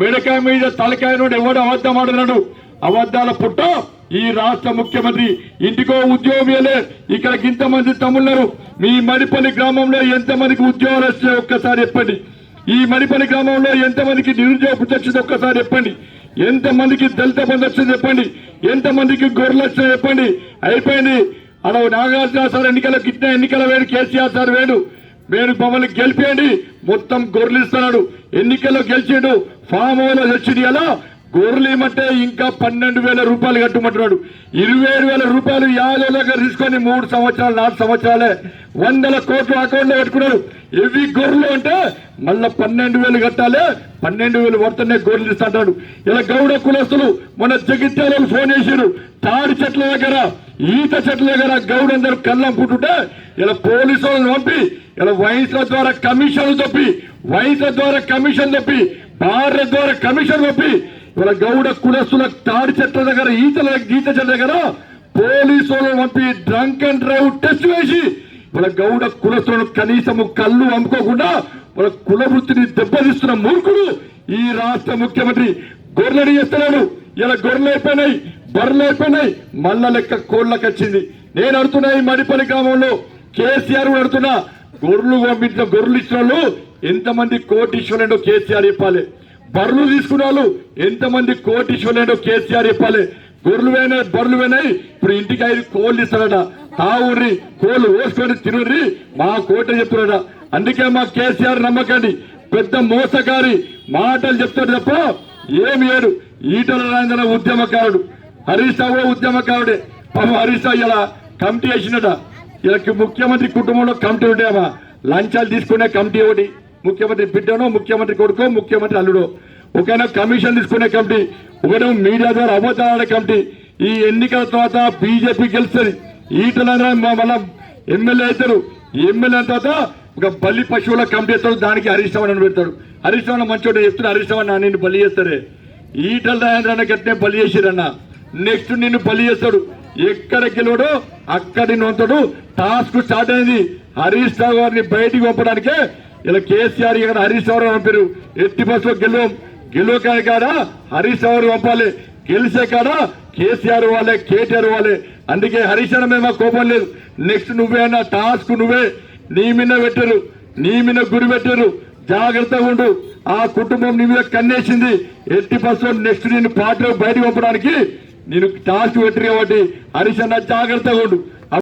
మెడకాయ మీద తలకాయ నుండి ఎవడు అబద్ధం ఆడుతున్నాడు అబద్ధాల పుట్ట ఈ రాష్ట్ర ముఖ్యమంత్రి ఇంటికో ఉద్యోగం ఇవ్వలే. ఇక్కడ ఇంతమంది తమ్ముళ్ళు మీ మరిపల్లి గ్రామంలో ఎంతమందికి ఉద్యోగాలు వచ్చాయి ఒక్కసారి చెప్పండి. ఈ మరిపల్లి గ్రామంలో ఎంతమందికి నిరుద్యోగ వచ్చింది ఒక్కసారి చెప్పండి. ఎంతమందికి దళిత బంధు వచ్చింది చెప్పండి. ఎంతమందికి గొర్రెలు వచ్చింది చెప్పండి. అయిపోయింది. అలా నాగార్జున సార్ ఎన్నికల ఇచ్చిన ఎన్నికల వేడు కేసీఆర్ సార్ వేడు. మీరు మమ్మల్ని గెలిపేయండి. మొత్తం గొర్రెలు ఇస్తున్నాడు ఎన్నికల్లో గెలిచాడు. ఫామ్ హౌస్ వచ్చింది అలా గొర్రెలు ఏమంటే ఇంకా పన్నెండు వేల రూపాయలు కట్టమంటున్నాడు ఇరవై ఏడు వేల రూపాయలు యాభై దగ్గర తీసుకొని మూడు సంవత్సరాలు నాలుగు సంవత్సరాలే వందల కోట్లు అకౌంట్లో పెట్టుకున్నాడు ఎవి గొర్రెలు అంటే మళ్ళా పన్నెండు వేలు కట్టాలి పన్నెండు వేలు పడుతున్నాయి గొర్రెలు ఇస్తాడు ఇలా గౌడ కులస్తులు మన జగిత్యాలకు ఫోన్ చేశారు తాడి చెట్ల దగ్గర ఈత చెట్ల దగ్గర గౌడందరూ కళ్ళం పుట్టుంటే ఇలా పోలీసు వాళ్ళని పంపి ఇలా వయసుల ద్వారా కమిషన్ తప్పి వయసుల ద్వారా కమిషన్ తప్పి భార్య ద్వారా కమిషన్ తప్పి ఇలా గౌడ కులస్తుల తాడి చెట్ల దగ్గర ఈతల గీత చెట్ల దగ్గర పోలీసు వాళ్ళని పంపి డ్రంక్ అండ్ డ్రైవ్ టెస్ట్ వేసి వాళ్ళ గౌడ కులస్తులను కనీసము కళ్ళు అమ్ముకోకుండా వాళ్ళ కుల వృత్తిని దెబ్బతీస్తున్న మూర్ఖుడు ఈ రాష్ట్ర ముఖ్యమంత్రి గొర్రెలు చేస్తున్నాడు. ఇలా గొర్రెలు అయిపోయినాయి బర్రెలు అయిపోయినాయి మల్ల లెక్క కోళ్ళకి వచ్చింది. నేను అడుతున్నా ఈ మడిపల్లి గ్రామంలో కేసీఆర్ కూడా అడుతున్నా గొర్రెలు పంపించిన గొర్రెలు ఇచ్చిన వాళ్ళు ఎంతమంది కోటీశ్వరుడో కేసీఆర్ చెప్పాలి. బర్రెలు తీసుకున్న వాళ్ళు ఎంతమంది కోటీశ్వరుడో కేసీఆర్ చెప్పాలి. గొర్రెలు వేనాయి బర్రెలు వేనాయి ఇప్పుడు ఇంటికి ఐదు కోళ్ళు ఇస్తారట. తావుర్రి కోళ్ళు ఓసుకొని తిరుర్రి మా కోట చెప్తున్నాడ అందుకే మా కేసీఆర్ నమ్మకండి. పెద్ద మోసకారి మాటలు చెప్తాడు తప్ప ఏమి ఏడు. ఈటల రాజేంద్ర ఉద్యమకారుడు. హరీష్ రావు ఉద్యమకారుడే. పాపం హరీష్ రావు ఇలా కమిటీ వేసినట ఇలా ముఖ్యమంత్రి కుటుంబంలో కమిటీ ఉండేమా లంచాలు తీసుకునే కమిటీ ఒకటి. ముఖ్యమంత్రి బిడ్డనో ముఖ్యమంత్రి కొడుకో ముఖ్యమంత్రి అల్లుడో. ఒకైనా కమిషన్ తీసుకునే కమిటీ ఒకటేమో మీడియా ద్వారా అబద్ధాల కమిటీ. ఈ ఎన్నికల తర్వాత బీజేపీ గెలుస్తుంది. ఈటల మళ్ళా ఎమ్మెల్యే అవుతారు. ఎమ్మెల్యే తర్వాత ఒక బలి పశువుల కమిటీ చేస్తాడు దానికి హరిష్టమని అని పెడతాడు. హరీష్ రావు మంచోడు చెప్తున్నా హరీష్ నా నిన్ను బలి చేస్తారే. ఈటల రాజేంద్ర గట్టే బలి చేసిరన్న. నెక్స్ట్ నిన్ను బలి చేస్తాడు. ఎక్కడ గెలవడో అక్కడి నొంతడు టాస్క్ స్టార్ట్ అయింది హరీష్ రావు గారిని బయటికి పంపడానికే ఇలా కేసీఆర్ ఇక్కడ హరీష్ రావు పంపారు. ఎట్టి బస్సులో గెలవం గెలవకాయ కాడ హరీష్ రావు పంపాలి. గెలిచే కాడ కేసీఆర్ వాళ్ళే కేటీఆర్ వాళ్ళే. అందుకే హరీష్ అన్న మేము కోపం లేదు. నెక్స్ట్ నువ్వే అన్న టాస్క్ నువ్వే. నీ మీద పెట్టారు. నీ మీద గురి పెట్టారు. జాగ్రత్తగా ఉండు. ఆ కుటుంబం నీ మీద కన్నేసింది. ఎట్టి బస్సులో నెక్స్ట్ నేను పార్టీలో బయటకు పంపడానికి నేను టాస్క్ పెట్టరు కాబట్టి హరీష్ జాగ్రత్తగా ఉండు.